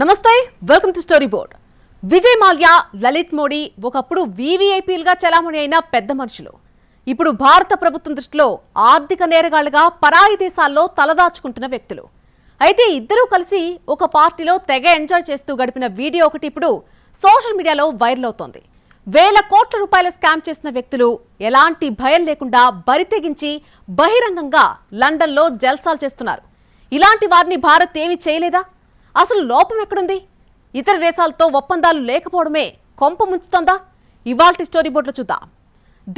నమస్తే welcome to story board Vijay Mallya Lalit Modi ఒకప్పుడు వీవీఐపీలుగా చలామణి అయిన పెద్ద మనుషులు. ఇప్పుడు భారత ప్రభుత్వం దృష్టిలో ఆర్థిక నేరగాళ్ళుగా పరాయి దేశాల్లో తలదాచుకుంటున్న వ్యక్తులు. అయితే ఇద్దరూ కలిసి ఒక పార్టీలో తెగ ఎంజాయ్ చేస్తూ గడిపిన వీడియో ఒకటి ఇప్పుడు సోషల్ మీడియాలో వైరల్ అవుతోంది. వేల కోట్ల రూపాయల స్కామ్ చేసిన వ్యక్తులు ఎలాంటి భయం లేకుండా బరితెగించి బహిరంగంగా లండన్లో జల్సాలు చేస్తున్నారు. ఇలాంటి వారిని భారత్ ఏమీ చేయలేదా? అసలు లోపం ఎక్కడుంది? ఇతర దేశాలతో ఒప్పందాలు లేకపోవడమే కొంప ముంచుతోందా? ఇవాల్టి స్టోరీ బోర్డులో చూద్దాం.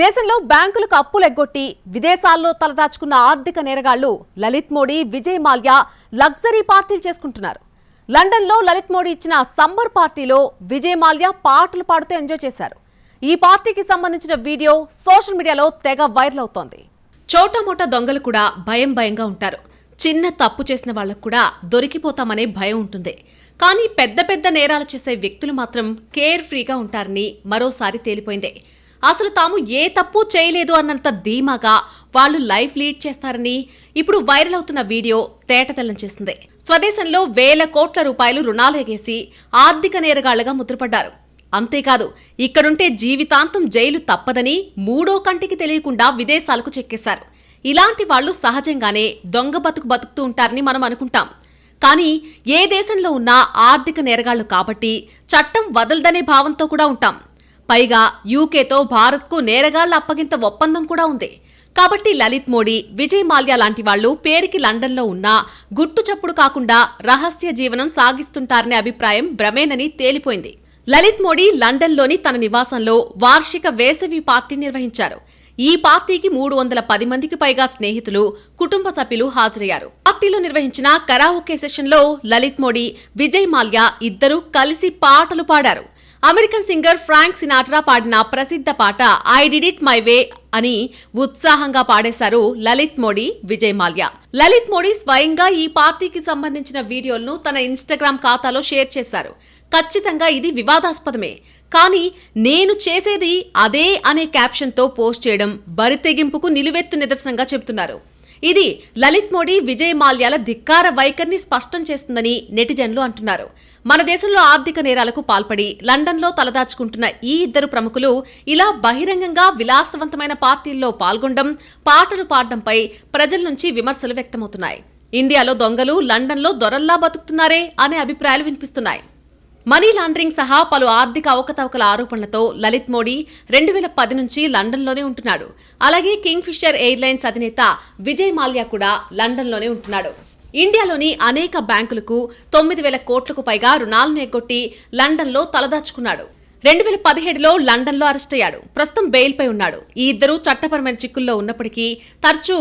దేశంలో బ్యాంకులకు అప్పులు ఎగ్గొట్టి విదేశాల్లో తలదాచుకున్న ఆర్థిక నేరగాళ్ళు లలిత్ మోడీ విజయ్ మాల్యా లగ్జరీ పార్టీలు చేసుకుంటున్నారు. లండన్లో లలిత్ మోడీ ఇచ్చిన సమ్మర్ పార్టీలో విజయ్ మాల్యా పాటలు పాడుతూ ఎంజాయ్ చేశారు. ఈ పార్టీకి సంబంధించిన వీడియో సోషల్ మీడియాలో తెగ వైరల్ అవుతోంది. చోటమోటా దొంగలు కూడా భయం భయంగా ఉంటారు. చిన్న తప్పు చేసిన వాళ్ళకు కూడా దొరికిపోతామనే భయం ఉంటుంది. కానీ పెద్ద పెద్ద నేరాలు చేసే వ్యక్తులు మాత్రం కేర్ ఫ్రీగా ఉంటారని మరోసారి తేలిపోయింది. అసలు తాము ఏ తప్పు చేయలేదు అన్నంత ధీమాగా వాళ్ళు లైఫ్ లీడ్ చేస్తారని ఇప్పుడు వైరల్ అవుతున్న వీడియో తేటతెల్లం చేసింది స్వదేశంలో వేల కోట్ల రూపాయలు రుణాలు ఎగేసి ఆర్థిక నేరగాళ్ళుగా ముద్రపడ్డారు. అంతేకాదు ఇక్కడుంటే జీవితాంతం జైలు తప్పదని మూడో కంటికి తెలియకుండా విదేశాలకు చెక్కేశారు. ఇలాంటి వాళ్ళు సహజంగానే దొంగ బతుకు బతుకుతూ ఉంటారని మనం అనుకుంటాం. కానీ ఏ దేశంలో ఉన్నా ఆర్థిక నేరగాళ్ళు కాబట్టి చట్టం వదలదనే భావంతో కూడా ఉంటాం. పైగా యూకేతో భారత్కు నేరగాళ్ళ అప్పగింత ఒప్పందం కూడా ఉంది. కాబట్టి లలిత్ మోడీ విజయ్ మాల్యా లాంటి వాళ్ళు పేరుకి లండన్లో ఉన్నా గుట్టు చప్పుడు కాకుండా రహస్య జీవనం సాగిస్తుంటారనే అభిప్రాయం భ్రమేనని తేలిపోయింది. లలిత్ మోడీ లండన్లోని తన నివాసంలో వార్షిక వేసవి పార్టీ నిర్వహించారు. ఈ పార్టీకి మూడు వందల పది మందికి పైగా స్నేహితులు కుటుంబ సభ్యులు హాజరయ్యారు. పార్టీలో నిర్వహించిన కరాఓకే సెషన్లో లలిత్ మోడీ విజయ్ మాల్యా ఇద్దరూ కలిసి పాటలు పాడారు. అమెరికన్ సింగర్ ఫ్రాంక్ సినాట్రా పాడిన ప్రసిద్ధ పాట I did it my way అని ఉత్సాహంగా పాడేశారు లలిత్ మోడీ విజయ్ మాల్యా. లలిత్ మోడీ స్వయంగా ఈ పార్టీకి సంబంధించిన వీడియోలను తన ఇన్స్టాగ్రామ్ ఖాతాలో షేర్ చేశారు. ఖచ్చితంగా ఇది వివాదాస్పదమే. కానీ నేను చేసేది అదే అనే క్యాప్షన్తో పోస్ట్ చేయడం బరితెగింపుకు నిలువెత్తు నిదర్శనంగా చెబుతున్నారు. ఇది లలిత్ మోడీ విజయ్ మాల్యాల ధిక్కార వైఖరిని స్పష్టం చేస్తుందని నెటిజన్లు అంటున్నారు. మన దేశంలో ఆర్థిక నేరాలకు పాల్పడి లండన్లో తలదాచుకుంటున్న ఈ ఇద్దరు ప్రముఖులు ఇలా బహిరంగంగా విలాసవంతమైన పార్టీల్లో పాల్గొనడం పాటలు పాడడంపై ప్రజల నుంచి విమర్శలు వ్యక్తమవుతున్నాయి. ఇండియాలో దొంగలు లండన్లో దొరల్లా బతుకుతున్నారే అనే అభిప్రాయాలు వినిపిస్తున్నాయి. మనీ లాండరింగ్ సహా పలు ఆర్థిక అవకతవకల ఆరోపణలతో లలిత్ మోడీ రెండు వేల పది నుంచి లండన్లోనే ఉంటున్నాడు. అలాగే కింగ్ ఫిషర్ ఎయిర్లైన్స్ అధినేత విజయ్ మాల్యా కూడా లండన్లోనే ఉంటున్నాడు. ఇండియాలోని అనేక బ్యాంకులకు తొమ్మిది వేల కోట్లకు పైగా రుణాలను ఎగ్గొట్టి లండన్లో తలదాచుకున్నాడు. రెండు వేల పదిహేడులో లండన్లో అరెస్ట్ అయ్యాడు. ప్రస్తుతం బెయిల్పై ఉన్నాడు. ఈ ఇద్దరు చట్టపరమైన చిక్కుల్లో ఉన్నప్పటికీ తరచూ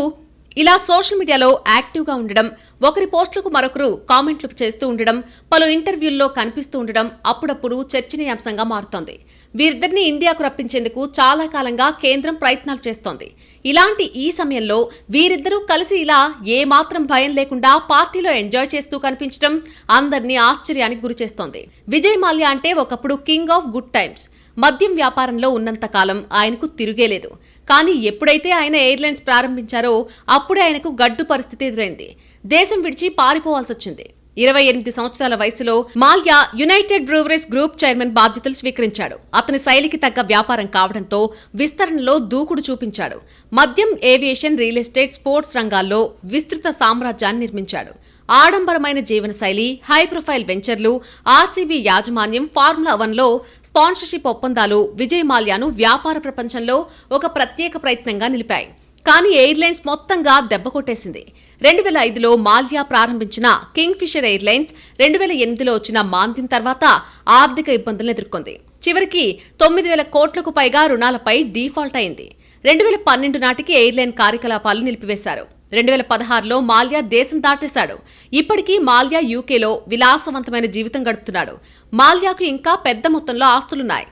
ఇలా సోషల్ మీడియాలో యాక్టివ్గా ఉండడం ఒకరి పోస్టులకు మరొకరు కామెంట్లు చేస్తూ ఉండడం పలు ఇంటర్వ్యూల్లో కనిపిస్తూ ఉండడం అప్పుడప్పుడు చర్చనీయాంశంగా మారుతోంది. వీరిద్దరిని ఇండియాకు రప్పించేందుకు చాలా కాలంగా కేంద్రం ప్రయత్నాలు చేస్తోంది. ఇలాంటి ఈ సమయంలో వీరిద్దరూ కలిసి ఇలా ఏమాత్రం భయం లేకుండా పార్టీలో ఎంజాయ్ చేస్తూ కనిపించడం అందరినీ ఆశ్చర్యానికి గురిచేస్తోంది విజయ్ మాల్యా అంటే ఒకప్పుడు కింగ్ ఆఫ్ గుడ్ టైమ్స్. మద్యం వ్యాపారంలో ఉన్నంత కాలం ఆయనకు తిరుగేలేదు. కానీ ఎప్పుడైతే ఆయన ఎయిర్లైన్స్ ప్రారంభించారో అప్పుడే ఆయనకు గడ్డు పరిస్థితి ఎదురైంది. దేశం విడిచి పారిపోవాల్సి వచ్చింది. ఇరవై ఎనిమిది సంవత్సరాల వయసులో Mallya United Breweries group chairman బాధ్యతలు స్వీకరించాడు. అతని శైలికి తగ్గ వ్యాపారం కావడంతో విస్తరణలో దూకుడు చూపించాడు. మద్యం ఏవియేషన్ రియల్ ఎస్టేట్ స్పోర్ట్స్ రంగాల్లో విస్తృత సామ్రాజ్యాన్ని నిర్మించాడు. ఆడంబరమైన జీవనశైలి హై ప్రొఫైల్ వెంచర్లు ఆర్సీబీ యాజమాన్యం ఫార్ములా వన్లో స్పాన్సర్షిప్ ఒప్పందాలు విజయ్ మాల్యాను వ్యాపార ప్రపంచంలో ఒక ప్రత్యేక ప్రయత్నంగా నిలిపాయి. కానీ ఎయిర్లైన్స్ మొత్తంగా దెబ్బ కొట్టేసింది. రెండు వేల ఐదులో మాల్యా ప్రారంభించిన కింగ్ ఫిషర్ ఎయిర్లైన్స్ రెండు వేల ఎనిమిదిలో వచ్చిన మాంద్యం తర్వాత ఆర్థిక ఇబ్బందులను ఎదుర్కొంది. చివరికి తొమ్మిది వేల కోట్లకు పైగా రుణాలపై డీఫాల్ట్ అయింది. రెండు వేల పన్నెండు నాటికి ఎయిర్లైన్ కార్యకలాపాలు నిలిపివేశారు. రెండు వేల పదహారులో మాల్యా దేశం దాటేశాడు. ఇప్పటికీ మాల్యా యూకేలో విలాసవంతమైన జీవితం గడుపుతున్నాడు. మాల్యాకు ఇంకా పెద్ద మొత్తంలో ఆస్తులున్నాయి.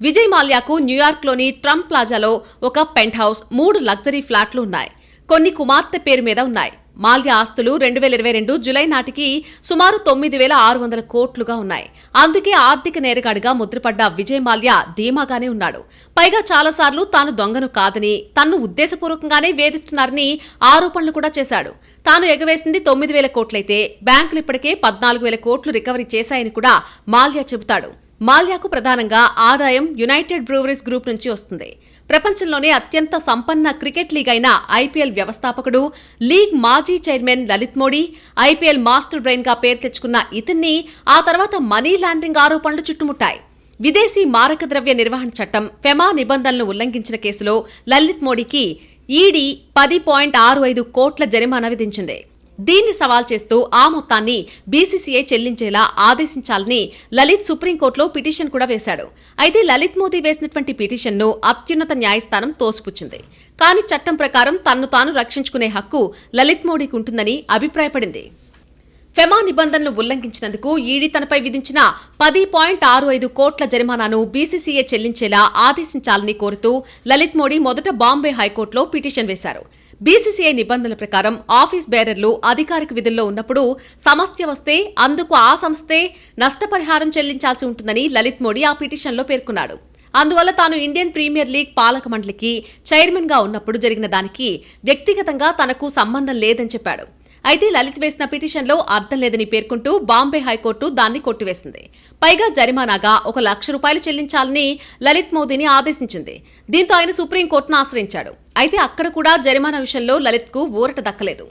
విజయ్ మాల్యాకు న్యూయార్క్లోని ట్రంప్ ప్లాజాలో ఒక పెంట్ హౌస్ మూడు లగ్జరీ ఫ్లాట్లు ఉన్నాయి. కొన్ని కుమార్తె పేరు మీద ఉన్నాయి. మాల్యా ఆస్తులు రెండు వేల ఇరవై రెండు జులై నాటికి సుమారు తొమ్మిది వేల ఆరు వందల కోట్లుగా ఉన్నాయి. అందుకే ఆర్థిక నేరగాడిగా ముద్రపడ్డ విజయ్ మాల్యా ధీమాగానే ఉన్నాడు. పైగా చాలాసార్లు తాను దొంగను కాదని తన్ను ఉద్దేశపూర్వకంగానే వేధిస్తున్నారని ఆరోపణలు కూడా చేశాడు. తాను ఎగవేసింది తొమ్మిది వేల కోట్లయితే బ్యాంకులు ఇప్పటికే పద్నాలుగు వేల కోట్లు రికవరీ చేశాయని కూడా మాల్యా చెబుతాడు. మాల్యాకు ప్రధానంగా ఆదాయం యునైటెడ్ బ్రూవరీస్ గ్రూప్ నుంచి వస్తుంది. ప్రపంచంలోనే అత్యంత సంపన్న క్రికెట్ లీగ్ అయిన ఐపీఎల్ వ్యవస్థాపకుడు లీగ్ మాజీ chairman Lalit Modi IPL master బ్రెయిన్గా పేరు తెచ్చుకున్న ఇతన్ని ఆ తర్వాత మనీ లాండరింగ్ ఆరోపణలు చుట్టుముట్టాయి. విదేశీ మారక ద్రవ్య నిర్వహణ చట్టం ఫెమా నిబంధనలను ఉల్లంఘించిన కేసులో లలిత్ మోడీకి ఈడీ పది పాయింట్ ఆరు ఐదు కోట్ల జరిమానా విధించింది. దీన్ని సవాల్ చేస్తూ ఆ మొత్తాన్ని బీసీసీఐ చెల్లించేలా ఆదేశించాలని లలిత్ సుప్రీంకోర్టులో పిటిషన్ కూడా వేశాడు. అయితే లలిత్ మోదీ వేసినటువంటి పిటిషన్ను అత్యున్నత న్యాయస్థానం తోసిపుచ్చింది. కానీ చట్టం ప్రకారం తన్ను తాను రక్షించుకునే హక్కు లలిత్ మోడీకి ఉంటుందని అభిప్రాయపడింది. ఫెమా నిబంధనలు ఉల్లంఘించినందుకు ఈడీ తనపై విధించిన పది పాయింట్ ఆరు ఐదు కోట్ల జరిమానాను బీసీసీఏ చెల్లించేలా ఆదేశించాలని కోరుతూ లలిత్ మోడీ మొదట బాంబే హైకోర్టులో పిటిషన్ వేశారు. బీసీసీఐ నిబంధనల ప్రకారం ఆఫీస్ బేరర్లు అధికారిక విధుల్లో ఉన్నప్పుడు సమస్య వస్తే అందుకు ఆ సంస్థే నష్టపరిహారం చెల్లించాల్సి ఉంటుందని లలిత్ మోడీ ఆ పిటిషన్లో పేర్కొన్నాడు. అందువల్ల తాను ఇండియన్ ప్రీమియర్ లీగ్ పాలక మండలికి చైర్మన్గా ఉన్నప్పుడు జరిగిన దానికి వ్యక్తిగతంగా తనకు సంబంధం లేదని చెప్పాడు. అయితే లలిత్ వేసిన పిటిషన్లో అర్థం లేదని పేర్కొంటూ బాంబే హైకోర్టు దాన్ని కొట్టివేసింది. పైగా జరిమానాగా ఒక లక్ష రూపాయలు చెల్లించాలని లలిత్ మోదీని ఆదేశించింది. దీంతో ఆయన సుప్రీంకోర్టును ఆశ్రయించాడు. అయితే అక్కడ కూడా జరిమానా విషయంలో లలిత్కు ఊరట దక్కలేదు.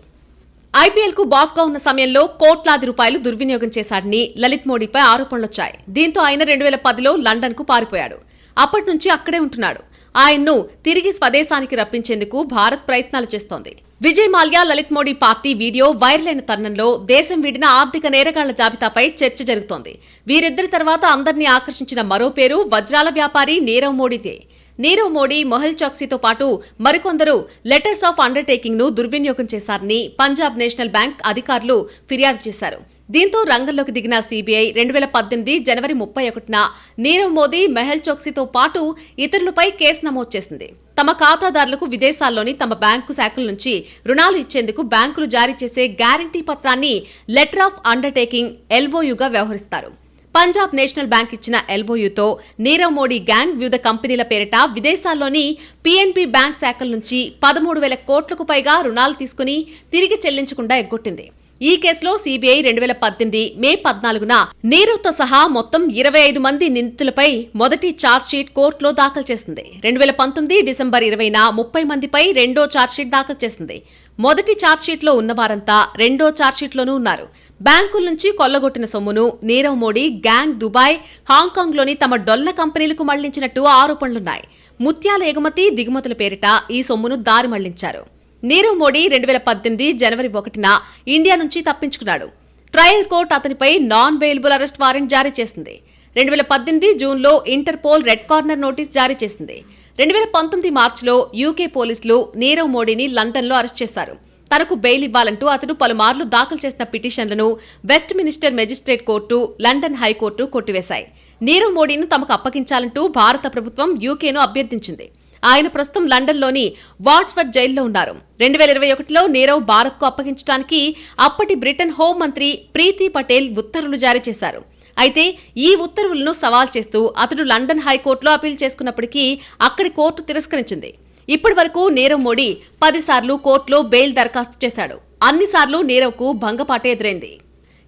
ఐపీఎల్కు బాస్గా ఉన్న సమయంలో కోట్లాది రూపాయలు దుర్వినియోగం చేశాడని లలిత్ మోడీపై ఆరోపణలొచ్చాయి. దీంతో ఆయన రెండు వేల పదిలో లండన్కు పారిపోయాడు. అప్పటి నుంచి అక్కడే ఉంటున్నాడు. ఆయన్ను తిరిగి స్వదేశానికి రప్పించేందుకు భారత్ ప్రయత్నాలు చేస్తోంది. Vijay Mallya Lalit Modi party video viral అయిన తరుణంలో దేశం వీడిన ఆర్థిక నేరగాళ్ళ జాబితాపై చర్చ జరుగుతోంది. వీరిద్దరి తర్వాత అందరినీ ఆకర్షించిన మరో పేరు వజ్రాల వ్యాపారి నీరవ్ మోడీదే. నీరవ్ మోడీ మొహల్ చాక్సీతో పాటు మరికొందరు లెటర్స్ ఆఫ్ అండర్టేకింగ్ను దుర్వినియోగం చేశారని పంజాబ్ నేషనల్ బ్యాంక్ అధికారులు ఫిర్యాదు చేశారు. దీంతో రంగంలోకి దిగిన సీబీఐ రెండు వేల పద్దెనిమిది జనవరి ముప్పై ఒకటిన నీరవ్ మోదీ మెహల్ చోక్సీతో పాటు ఇతరులపై కేసు నమోదు చేసింది. తమ ఖాతాదారులకు విదేశాల్లోని తమ బ్యాంకు శాఖల నుంచి రుణాలు ఇచ్చేందుకు బ్యాంకులు జారీ చేసే గ్యారంటీ పత్రాన్ని లెటర్ ఆఫ్ అండర్టేకింగ్ ఎల్ఓయుగా వ్యవహరిస్తారు. పంజాబ్ నేషనల్ బ్యాంక్ ఇచ్చిన ఎల్ఓయుతో నీరవ్ మోడీ గ్యాంగ్ వివిధ కంపెనీల పేరిట విదేశాల్లోని పీఎన్బీ బ్యాంక్ శాఖల నుంచి పదమూడు వేల కోట్లకు పైగా రుణాలు తీసుకుని తిరిగి చెల్లించకుండా ఎగ్గొట్టింది. ఈ కేసులో సీబీఐ రెండు వేల పద్దెనిమిది మే పద్నాలుగున నీరవ్తో సహా మొత్తం ఇరవై ఐదు మంది నిందితులపై మొదటి ఛార్జ్షీట్ కోర్టులో దాఖలు చేసింది. రెండు వేల పంతొమ్మిది డిసెంబర్ ఇరవైన ముప్పై మందిపై రెండో ఛార్జ్షీట్ దాఖలు చేసింది. మొదటి ఛార్జ్షీట్లో ఉన్నవారంతా రెండో ఛార్జ్షీట్లోనూ ఉన్నారు. బ్యాంకుల నుంచి కొల్లగొట్టిన సొమ్మును నీరవ్ మోడీ గ్యాంగ్ దుబాయ్ హాంకాంగ్లోని తమ డొల్ల కంపెనీలకు మళ్ళించినట్టు ఆరోపణలున్నాయి. ముత్యాల ఎగుమతి దిగుమతుల పేరిట ఈ సొమ్మును దారి మళ్ళించారు. నీరవ్ మోడీ రెండు వేల పద్దెనిమిది జనవరి ఒకటిన ఇండియా నుంచి తప్పించుకున్నాడు. ట్రయల్ కోర్టు అతనిపై నాన్ బెయిలబుల్ అరెస్ట్ వారెంట్ జారీ చేసింది. రెండు వేల పద్దెనిమిది జూన్లో ఇంటర్పోల్ రెడ్ కార్నర్ నోటీస్ జారీ చేసింది. రెండు వేల పంతొమ్మిది మార్చిలో యూకే పోలీసులు నీరవ్ మోడీని లండన్లో అరెస్ట్ చేశారు. తనకు బెయిల్ ఇవ్వాలంటూ అతను పలుమార్లు దాఖలు చేసిన పిటిషన్లను Westminster magistrate court London high court కొట్టివేశాయి. Nirav మోడీని తమకు అప్పగించాలంటూ భారత ప్రభుత్వం యూకేను అభ్యర్థించింది. ఆయన ప్రస్తుతం లండన్లోని వాట్స్వర్డ్ జైల్లో ఉన్నారు. రెండు వేల ఇరవై ఒకటిలో నీరవ్ భారత్కు అప్పగించడానికి అప్పటి బ్రిటన్ హోంమంత్రి ప్రీతి పటేల్ ఉత్తర్వులు జారీ చేశారు. అయితే ఈ ఉత్తర్వులను సవాల్ చేస్తూ అతడు లండన్ హైకోర్టులో అప్పీల్ చేసుకున్నప్పటికీ అక్కడి కోర్టు తిరస్కరించింది. ఇప్పటి వరకు నీరవ్ మోడీ పదిసార్లు కోర్టులో బెయిల్ దరఖాస్తు చేశాడు. అన్నిసార్లు నీరవ్కు భంగపాటే ఎదురైంది.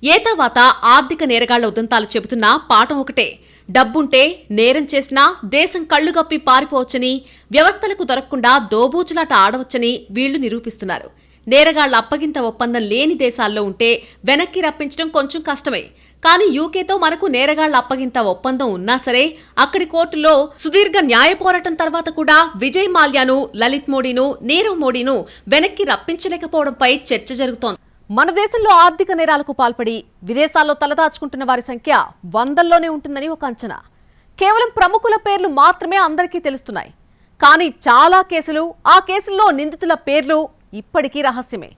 ఏతావాత ఆర్థిక నేరగాళ్ళ ఉదంతాలు చెబుతున్నా పాఠం ఒకటే. డబ్బుంటే నేరం చేసినా దేశం కళ్ళుగప్పి పారిపోవచ్చని వ్యవస్థలకు దొరకకుండా దోబూచులాట ఆడవచ్చని వీళ్ళు నిరూపిస్తున్నారు. నేరగాళ్ళ అప్పగింత ఒప్పందం లేని దేశాల్లో ఉంటే వెనక్కి రప్పించడం కొంచెం కష్టమే. కానీ యూకేతో మనకు నేరగాళ్ళ అప్పగింత ఒప్పందం ఉన్నా సరే అక్కడి కోర్టులో సుదీర్ఘ న్యాయ పోరాటం తర్వాత కూడా విజయ్ మాల్యాను లలిత్ మోడీను నీరవ్ మోడీను వెనక్కి రప్పించలేకపోవడంపై చర్చ జరుగుతోంది. మన దేశంలో ఆర్థిక నేరాలకు పాల్పడి విదేశాల్లో తలదాచుకుంటున్న వారి సంఖ్య వందల్లోనే ఉంటుందని ఒక అంచనా. కేవలం ప్రముఖుల పేర్లు మాత్రమే అందరికీ తెలుస్తున్నాయి. కానీ చాలా కేసులు ఆ కేసుల్లో నిందితుల పేర్లు ఇప్పటికీ రహస్యమే.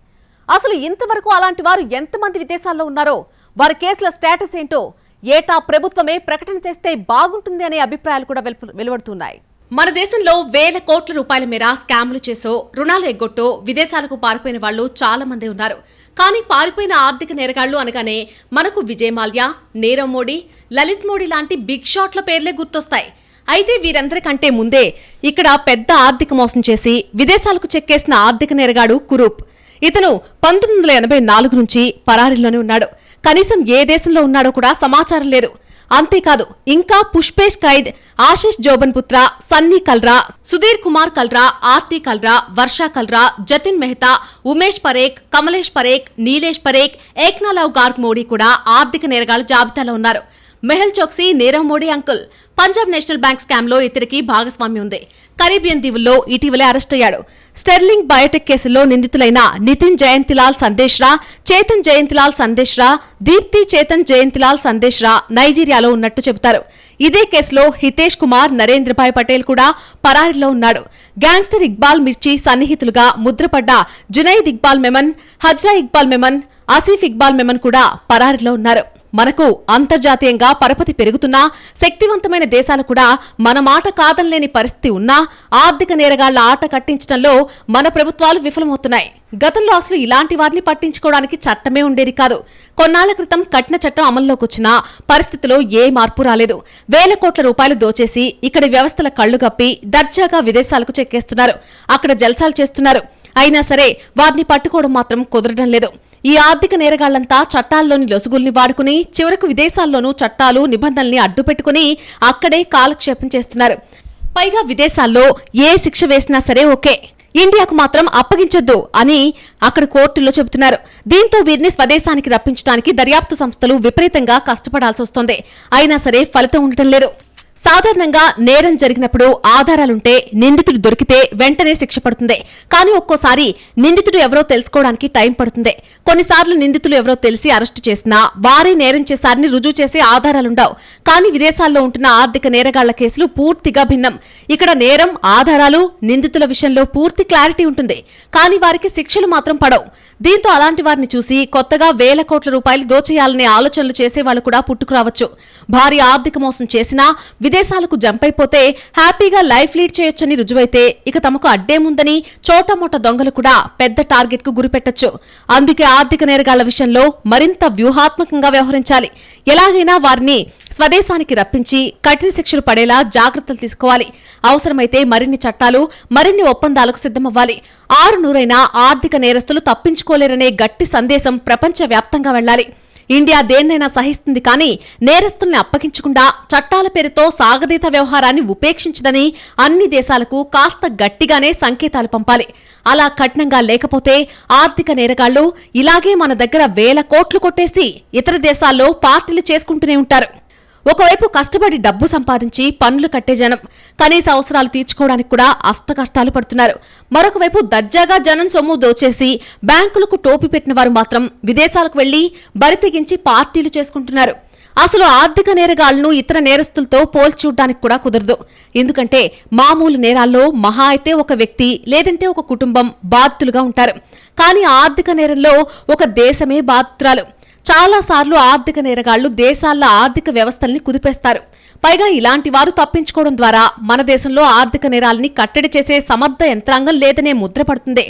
అసలు ఇంతవరకు అలాంటి వారు ఎంతమంది విదేశాల్లో ఉన్నారో వారి కేసుల స్టేటస్ ఏంటో ఏటా ప్రభుత్వమే ప్రకటన చేస్తే బాగుంటుంది అనే అభిప్రాయాలు కూడా వెలువడుతున్నాయి. మన దేశంలో వేల కోట్ల రూపాయల మేర స్కామ్లు చేసో రుణాలు ఎగ్గొట్టో విదేశాలకు పారిపోయిన వాళ్ళు చాలా మంది ఉన్నారు. కానీ పారిపోయిన ఆర్థిక నేరగాళ్ళు అనగానే మనకు విజయ్ మాల్యా నీరవ్ మోడీ లలిత్ మోడీ లాంటి బిగ్ షాట్ల పేర్లే గుర్తొస్తాయి. అయితే వీరందరికంటే ముందే ఇక్కడ పెద్ద ఆర్థిక మోసం చేసి విదేశాలకు చెక్కేసిన ఆర్థిక నేరగాడు కురూప్. ఇతను పంతొమ్మిది వందల ఎనభై నాలుగు నుంచి పరారీలోనే ఉన్నాడు. కనీసం ఏ దేశంలో ఉన్నాడో కూడా సమాచారం లేదు. అంతేకాదు ఇంకా పుష్పేష్ ఖైద్ ఆశిష్ జోబన్ పుత్ర సన్నీ కల్రా సుధీర్ కుమార్ కల్రా ఆర్తి కల్రా వర్ష కల్రా జతిన్ మెహతా ఉమేష్ పరేక్ కమలేష్ పరేక్ నీలేష్ పరేక్ ఏక్నాలావ్ గార్గ్ మోడీ కూడా ఆర్థిక నేరగాళ్ళ జాబితాలో ఉన్నారు. Mehul Choksi Nirav Modi uncle. Punjab National Bank స్కామ్లో ఇతనికి భాగస్వామ్యం ఉంది. కరీబియన్ దీవుల్లో ఇటీవలే అరెస్ట్ అయ్యాడు. స్టెర్లింగ్ బయోటెక్ కేసులో నిందితులైన నితిన్ జయంతిలాల్ సందేశ్రా చేతన్ జయంతిలాల్ సందేశ్రా దీప్తి చేతన్ జయంతిలాల్ సందేశ్రా నైజీరియాలో ఉన్నట్టు చెబుతారు. ఇదే కేసులో హితేష్ కుమార్ నరేంద్రభాయ్ పటేల్ కూడా పరారీలో ఉన్నాడు. గ్యాంగ్స్టర్ ఇక్బాల్ మిర్చి సన్నిహితులుగా ముద్రపడ్డ జునైద్ ఇక్బాల్ మెమన్ హజ్రా ఇక్బాల్ మెమన్ ఆసిఫ్ ఇక్బాల్ మెమన్ కూడా పరారీలో ఉన్నారు. మనకు అంతర్జాతీయంగా పరపతి పెరుగుతున్నా శక్తివంతమైన దేశాలు కూడా మన మాట కాదనలేని పరిస్థితి ఉన్నా ఆర్థిక నేరగాళ్ళ ఆట కట్టించడంలో మన ప్రభుత్వాలు విఫలమవుతున్నాయి. గతంలో అసలు ఇలాంటి వారిని పట్టించుకోవడానికి చట్టమే ఉండేది కాదు. కొన్నాళ్ళ క్రితం కఠిన చట్టం అమల్లోకి వచ్చినా పరిస్థితిలో ఏ మార్పు రాలేదు. వేల కోట్ల రూపాయలు దోచేసి ఇక్కడి వ్యవస్థల కళ్ళు కప్పి దర్జాగా విదేశాలకు చెక్కేస్తున్నారు. అక్కడ జల్సాలు చేస్తున్నారు. అయినా సరే వారిని పట్టుకోవడం మాత్రం కుదరడం లేదు. ఈ ఆర్థిక నేరగాళ్ళంతా చట్టాల్లోని లొసుగుల్ని వాడుకుని చివరకు విదేశాల్లోనూ చట్టాలు నిబంధనల్ని అడ్డుపెట్టుకుని అక్కడే కాలక్షేపం చేస్తున్నారు. పైగా విదేశాల్లో ఏ శిక్ష వేసినా సరే ఓకే. ఇండియాకు మాత్రం అప్పగించొద్దు అని అక్కడ కోర్టుల్లో చెబుతున్నారు. దీంతో వీరిని స్వదేశానికి రప్పించడానికి దర్యాప్తు సంస్థలు విపరీతంగా కష్టపడాల్సి వస్తోంది అయినా సరే ఫలితం ఉండటం లేదు. సాధారణంగా నేరం జరిగినప్పుడు ఆధారాలుంటే నిందితుడు దొరికితే వెంటనే శిక్ష పడుతుంది. కానీ ఒక్కోసారి నిందితుడు ఎవరో తెలుసుకోవడానికి టైం పడుతుంది. కొన్నిసార్లు నిందితులు ఎవరో తెలిసి అరెస్టు చేసినా వారే నేరం చేశారని రుజువు చేసే ఆధారాలుండవు. కానీ విదేశాల్లో ఉంటున్న ఆర్థిక నేరగాళ్ళ కేసులు పూర్తిగా భిన్నం. ఇక్కడ నేరం ఆధారాలు నిందితుల విషయంలో పూర్తి క్లారిటీ ఉంటుంది. కానీ వారికి శిక్షలు మాత్రం పడవు. దీంతో అలాంటి వారిని చూసి కొత్తగా వేల కోట్ల రూపాయలు దోచేయాలనే ఆలోచనలు చేసేవాళ్ళు కూడా పుట్టుకురావచ్చు. భారీ ఆర్థిక మోసం చేసినా విదేశాలకు జంప్ అయిపోతే హ్యాపీగా లైఫ్ లీడ్ చేయొచ్చని రుజువైతే ఇక తమకు అడ్డేముందని చోటమోట దొంగలు కూడా పెద్ద టార్గెట్కు గురిపెట్టొచ్చు. అందుకే ఆర్థిక నేరగాళ్ళ విషయంలో మరింత వ్యూహాత్మకంగా వ్యవహరించాలి. ఎలాగైనా వారిని స్వదేశానికి రప్పించి కఠిన శిక్షలు పడేలా జాగ్రత్తలు తీసుకోవాలి. అవసరమైతే మరిన్ని చట్టాలు మరిన్ని ఒప్పందాలకు సిద్ధమవ్వాలి. ఆరు నూరైనా ఆర్థిక నేరస్తులు తప్పించుకోలేరనే గట్టి సందేశం ప్రపంచవ్యాప్తంగా వెళ్ళాలి. ఇండియా దేన్నైనా సహిస్తుంది కానీ నేరస్తుల్ని అప్పగించకుండా చట్టాల పేరుతో సాగదీత వ్యవహారాన్ని ఉపేక్షించదని అన్ని దేశాలకు కాస్త గట్టిగానే సంకేతాలు పంపాలి. అలా కఠినంగా లేకపోతే ఆర్థిక నేరగాళ్ళు ఇలాగే మన దగ్గర వేల కోట్లు కొట్టేసి ఇతర దేశాల్లో పార్టీలు చేసుకుంటూనే ఉంటారు. ఒకవైపు కష్టపడి డబ్బు సంపాదించి పన్నులు కట్టే జనం కనీస అవసరాలు తీర్చుకోవడానికి కూడా అస్త కష్టాలు పడుతున్నారు. మరొక వైపు దర్జాగా జనం సొమ్ము దోచేసి బ్యాంకులకు టోపీ పెట్టిన వారు మాత్రం విదేశాలకు వెళ్ళి బరితెగించి పార్టీలు చేసుకుంటున్నారు. అసలు ఆర్థిక నేరగాళ్ళను ఇతర నేరస్తులతో పోల్చూడ్డానికి కూడా కుదరదు. ఎందుకంటే మామూలు నేరాల్లో మహా అయితే ఒక వ్యక్తి లేదంటే ఒక కుటుంబం బాధితులుగా ఉంటారు. కానీ ఆర్థిక నేరంలో ఒక దేశమే బాధితురాలు. చాలా సార్లు ఆర్థిక నేరగాళ్ళు దేశాల ఆర్థిక వ్యవస్థల్ని కుదిపేస్తారు. పైగా ఇలాంటి వారు తప్పించుకోవడం ద్వారా మన దేశంలో ఆర్థిక నేరాలని కట్టడి చేసే సమర్థ యంత్రాంగం లేదనే ముద్ర పడుతుంది.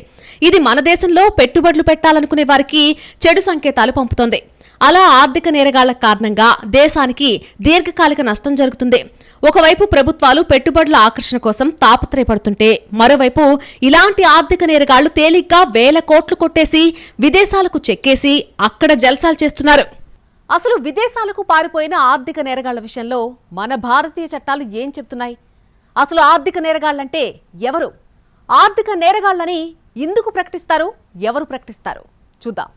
ఇది మన దేశంలో పెట్టుబడులు పెట్టాలనుకునే వారికి చెడు సంకేతాలు పంపుతోంది. అలా ఆర్థిక నేరగాళ్ళ కారణంగా దేశానికి దీర్ఘకాలిక నష్టం జరుగుతుంది. ఒకవైపు ప్రభుత్వాలు పెట్టుబడుల ఆకర్షణ కోసం తాపత్రయపడుతుంటే మరోవైపు ఇలాంటి ఆర్థిక నేరగాళ్ళు తేలిగ్గా వేల కోట్లు కొట్టేసి విదేశాలకు చెక్కేసి అక్కడ జల్సాలు చేస్తున్నారు. అసలు విదేశాలకు పారిపోయిన ఆర్థిక నేరగాళ్ళ విషయంలో మన భారతీయ చట్టాలు ఏం చెప్తున్నాయి? అసలు ఆర్థిక నేరగాళ్ళంటే ఎవరు? ఆర్థిక నేరగాళ్ళని ఎందుకు ప్రకటిస్తారు? ఎవరు ప్రకటిస్తారు? చూద్దాం.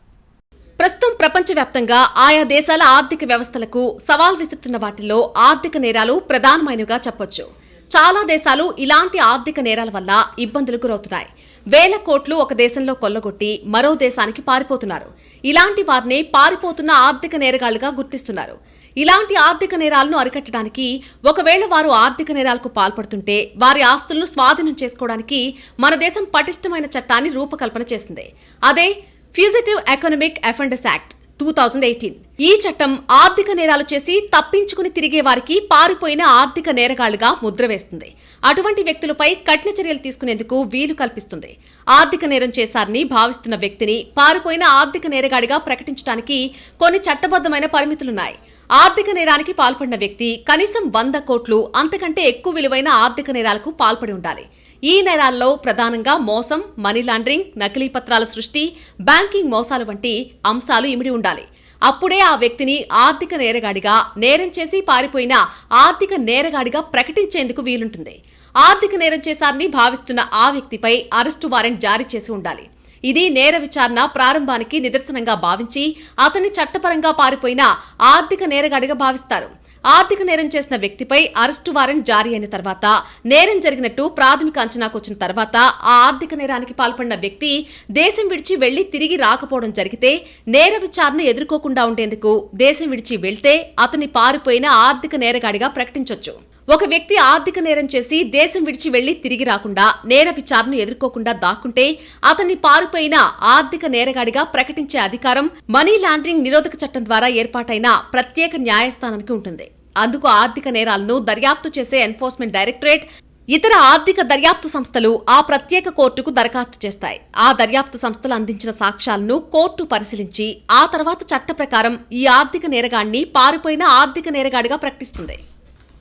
ప్రస్తుతం ప్రపంచవ్యాప్తంగా ఆయా దేశాల ఆర్థిక వ్యవస్థలకు సవాల్ విసురుతున్న వాటిల్లో ఆర్థిక నేరాలు ప్రధానమైనవిగా చెప్పొచ్చు. చాలా దేశాలు ఇలాంటి ఆర్థిక నేరాల వల్ల ఇబ్బందులు గురవుతున్నాయి. వేల కోట్లు ఒక దేశంలో కొల్లగొట్టి మరో దేశానికి పారిపోతున్నారు. ఇలాంటి వారిని పారిపోతున్న ఆర్థిక నేరగాళ్ళుగా గుర్తిస్తున్నారు. ఇలాంటి ఆర్థిక నేరాలను అరికట్టడానికి ఒకవేళ వారు ఆర్థిక నేరాలకు పాల్పడుతుంటే వారి ఆస్తులను స్వాధీనం చేసుకోవడానికి మన దేశం పటిష్టమైన చట్టాన్ని రూపకల్పన చేసింది. అదే fugitive economic offenders act two thousand eighteen ఈ చట్టం ఆర్థిక నేరాలు చేసి తప్పించుకుని తిరిగే వారికి పారిపోయిన ఆర్థిక నేరగాళ్ళుగా ముద్ర వేస్తుంది. అటువంటి వ్యక్తులపై కఠిన చర్యలు తీసుకునేందుకు వీలు కల్పిస్తుంది. ఆర్థిక నేరం చేశారని భావిస్తున్న వ్యక్తిని పారిపోయిన ఆర్థిక నేరగాడిగా ప్రకటించడానికి కొన్ని చట్టబద్దమైన పరిమితులున్నాయి. ఆర్థిక నేరానికి పాల్పడిన వ్యక్తి కనీసం వంద కోట్లు అంతకంటే ఎక్కువ విలువైన ఆర్థిక నేరాలకు పాల్పడి ఉండాలి. ఈ నేరాల్లో ప్రధానంగా మోసం మనీ లాండరింగ్ నకిలీ పత్రాల సృష్టి బ్యాంకింగ్ మోసాలు వంటి అంశాలు ఇమిడి ఉండాలి. అప్పుడే ఆ వ్యక్తిని ఆర్థిక నేరగాడిగా నేరం చేసి పారిపోయిన ఆర్థిక నేరగాడిగా ప్రకటించేందుకు వీలుంటుంది. ఆర్థిక నేరం చేశారని భావిస్తున్న ఆ వ్యక్తిపై అరెస్టు వారెంట్ జారీ చేసి ఉండాలి. ఇది నేర విచారణ ప్రారంభానికి నిదర్శనంగా భావించి అతన్ని చట్టపరంగా పారిపోయిన ఆర్థిక నేరగాడిగా భావిస్తారు. ఆర్థిక నేరం చేసిన వ్యక్తిపై అరెస్టు వారెంట్ జారీ అయిన తర్వాత నేరం జరిగినట్టు ప్రాథమిక అంచనాకు వచ్చిన తర్వాత ఆ ఆర్థిక నేరానికి పాల్పడిన వ్యక్తి దేశం విడిచి వెళ్ళి తిరిగి రాకపోవడం జరిగితే నేర విచారణ ఎదుర్కోకుండా ఉండేందుకు దేశం విడిచి వెళ్తే అతన్ని పారిపోయిన ఆర్థిక నేరగాడిగా ప్రకటించొచ్చు. ఒక వ్యక్తి ఆర్థిక నేరం చేసి దేశం విడిచి వెళ్ళి తిరిగి రాకుండా నేర విచారణ ఎదుర్కోకుండా దాక్కుంటే అతన్ని పారిపోయిన ఆర్థిక నేరగాడిగా ప్రకటించే అధికారం మనీ లాండరింగ్ నిరోధక చట్టం ద్వారా ఏర్పాటైన ప్రత్యేక న్యాయస్థానానికి ఉంటుంది. అందుకు ఆర్థిక నేరాలను దర్యాప్తు చేసే ఎన్ఫోర్స్మెంట్ డైరెక్టరేట్ ఇతర ఆర్థిక దర్యాప్తు సంస్థలు ఆ ప్రత్యేక కోర్టుకు దరఖాస్తు చేస్తాయి. ఆ దర్యాప్తు సంస్థలు అందించిన సాక్ష్యాలను కోర్టు పరిశీలించి ఆ తర్వాత చట్ట ప్రకారం ఈ ఆర్థిక నేరగాడిని పారిపోయిన ఆర్థిక నేరగాడిగా ప్రకటిస్తుంది.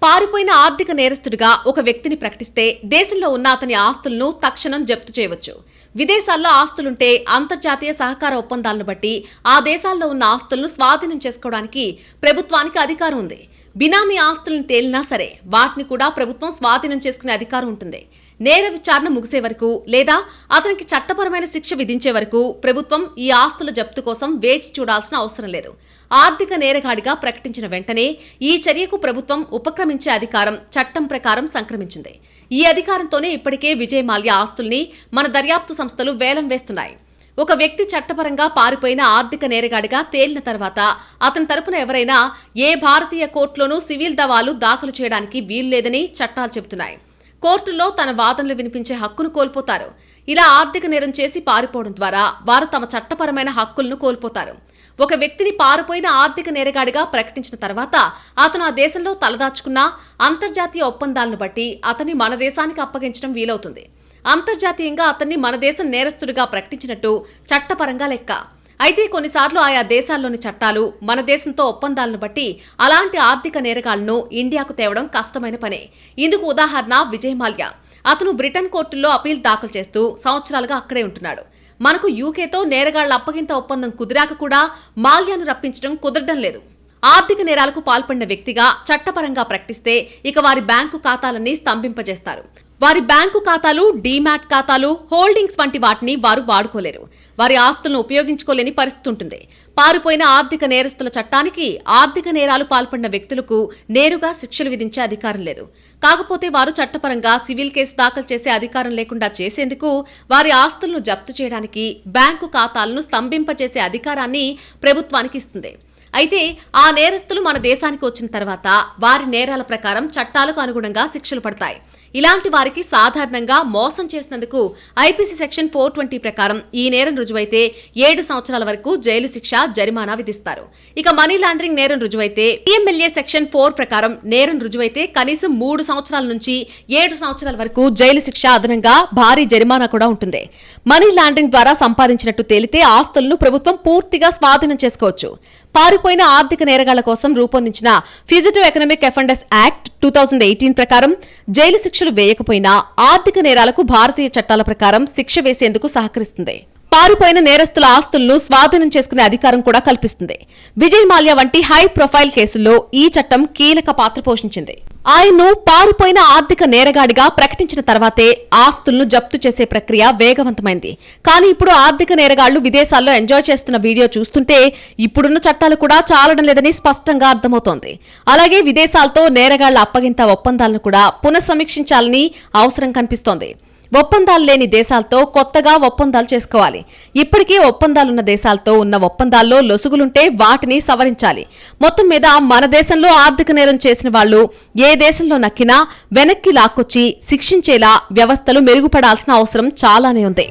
పారిపోయిన ఆర్థిక నేరస్తుడిగా ఒక వ్యక్తిని ప్రకటిస్తే దేశంలో ఉన్న అతని ఆస్తులను తక్షణం జప్తు చేయవచ్చు. విదేశాల్లో ఆస్తులుంటే అంతర్జాతీయ సహకార ఒప్పందాలను బట్టి ఆ దేశాల్లో ఉన్న ఆస్తులను స్వాధీనం చేసుకోవడానికి ప్రభుత్వానికి అధికారం ఉంది. బినామీ ఆస్తులను తేలినా సరే వాటిని కూడా ప్రభుత్వం స్వాధీనం చేసుకునే అధికారం ఉంటుంది. నేర విచారణ ముగిసే వరకు లేదా అతనికి చట్టపరమైన శిక్ష విధించే వరకు ప్రభుత్వం ఈ ఆస్తుల జప్తు కోసం వేచి చూడాల్సిన అవసరం లేదు. ఆర్థిక నేరగాడిగా ప్రకటించిన వెంటనే ఈ చర్యకు ప్రభుత్వం ఉపక్రమించే అధికారం చట్టం ప్రకారం సంక్రమించింది. ఈ అధికారంతోనే ఇప్పటికే విజయ్ మాల్యా ఆస్తుల్ని మన దర్యాప్తు సంస్థలు వేలం వేస్తున్నాయి. ఒక వ్యక్తి చట్టపరంగా పారిపోయిన ఆర్థిక నేరగాడిగా తేలిన తర్వాత అతని తరపున ఎవరైనా ఏ భారతీయ కోర్టులోనూ సివిల్ దవాలు దాఖలు చేయడానికి వీల్లేదని చట్టాలు చెబుతున్నాయి. కోర్టుల్లో తన వాదనలు వినిపించే హక్కును కోల్పోతారు. ఇలా ఆర్థిక నేరం చేసి పారిపోవడం ద్వారా వారు తమ చట్టపరమైన హక్కులను కోల్పోతారు. ఒక వ్యక్తిని పారిపోయిన ఆర్థిక నేరగాడిగా ప్రకటించిన తర్వాత అతను ఆ దేశంలో తలదాచుకున్న అంతర్జాతీయ ఒప్పందాలను బట్టి అతన్ని మన దేశానికి అప్పగించడం వీలవుతుంది. అంతర్జాతీయంగా అతన్ని మన దేశం నేరస్తుడిగా ప్రకటించినట్టు చట్టపరంగా లెక్క. అయితే కొన్నిసార్లు ఆయా దేశాల్లోని చట్టాలు మన దేశంతో ఒప్పందాలను బట్టి అలాంటి ఆర్థిక నేరగాళ్ళను ఇండియాకు తేవడం కష్టమైన పనే. ఇందుకు ఉదాహరణ విజయ్ మాల్యా. అతను బ్రిటన్ కోర్టుల్లో అపీల్ దాఖలు చేస్తూ సంవత్సరాలుగా అక్కడే ఉంటున్నాడు. మనకు యూకేతో నేరగాళ్ళ అప్పగింత ఒప్పందం కుదిరాక కూడా మాల్యాను రప్పించడం కుదరడం లేదు. ఆర్థిక నేరాలకు పాల్పడిన వ్యక్తిగా చట్టపరంగా ప్రకటిస్తే ఇక వారి బ్యాంకు ఖాతాలన్నీ స్తంభింపజేస్తారు. వారి బ్యాంకు ఖాతాలు డీమ్యాట్ ఖాతాలు హోల్డింగ్స్ వంటి వాటిని వారు వాడుకోలేరు. వారి ఆస్తులను ఉపయోగించుకోలేని పరిస్థితి ఉంటుంది. పారిపోయిన ఆర్థిక నేరస్తుల చట్టానికి ఆర్థిక నేరాలు పాల్పడిన వ్యక్తులకు నేరుగా శిక్షలు విధించే అధికారం లేదు. కాకపోతే వారు చట్టపరంగా సివిల్ కేసు దాఖలు చేసే అధికారం లేకుండా చేసేందుకు వారి ఆస్తులను జప్తు చేయడానికి బ్యాంకు ఖాతాలను స్తంభింపచేసే అధికారాన్ని ప్రభుత్వానికి ఇస్తుంది. అయితే ఆ నేరస్తులు మన దేశానికి వచ్చిన తర్వాత వారి నేరాల ప్రకారం చట్టాలకు అనుగుణంగా శిక్షలు పడతాయి. ఇలాంటి వారికి సాధారణంగా మోసం చేసినందుకు ఐపీసీ సెక్షన్ ఫోర్ ట్వంటీ ప్రకారం ఈ నేరం రుజువైతే ఏడు సంవత్సరాల వరకు జైలు శిక్ష జరిమానా విధిస్తారు. ఇక మనీ లాండరింగ్ నేరం రుజువైతే పిఎంఎల్ఏ సెక్షన్ ఫోర్ ప్రకారం నేరం రుజువైతే కనీసం మూడు సంవత్సరాల నుంచి ఏడు సంవత్సరాల వరకు జైలు శిక్ష అదనంగా భారీ జరిమానా కూడా ఉంటుంది. మనీ లాండరింగ్ ద్వారా సంపాదించినట్టు తేలితే ఆస్తులను ప్రభుత్వం పూర్తిగా స్వాధీనం చేసుకోవచ్చు. పారిపోయిన ఆర్థిక నేరగాళ్ళ కోసం రూపొందించిన fugitive economic offenders act two thousand eighteen ప్రకారం జైలు శిక్షలు వేయకపోయినా ఆర్థిక నేరాలకు భారతీయ చట్టాల ప్రకారం శిక్ష వేసేందుకు సహకరిస్తుంది. పారిపోయిన నేరస్తుల ఆస్తులను స్వాధీనం చేసుకునే అధికారం కూడా కల్పిస్తుంది. విజయ్ మాల్యా వంటి హై ప్రొఫైల్ కేసుల్లో ఈ చట్టం కీలక పాత్ర పోషించింది. ఆయన్ను పారిపోయిన ఆర్థిక నేరగాడిగా ప్రకటించిన తర్వాతే ఆస్తులను జప్తు చేసే ప్రక్రియ వేగవంతమైంది. కానీ ఇప్పుడు ఆర్థిక నేరగాళ్ళు విదేశాల్లో ఎంజాయ్ చేస్తున్న వీడియో చూస్తుంటే ఇప్పుడున్న చట్టాలు కూడా చాలడం లేదని స్పష్టంగా అర్థమవుతోంది. అలాగే విదేశాలతో నేరగాళ్ళ అప్పగింత ఒప్పందాలను కూడా పునఃసమీక్షించాలని అవసరం కనిపిస్తోంది. ఒప్పందాలు లేని దేశాలతో కొత్తగా ఒప్పందాలు చేసుకోవాలి. ఇప్పటికే ఒప్పందాలున్న దేశాలతో ఉన్న ఒప్పందాల్లో లొసుగులుంటే వాటిని సవరించాలి. మొత్తం మీద మన దేశంలో ఆర్థిక నేరం చేసిన వాళ్ళు ఏ దేశంలో నక్కినా వెనక్కి లాక్కొచ్చి శిక్షించేలా వ్యవస్థలు మెరుగుపడాల్సిన అవసరం చాలానే ఉంది.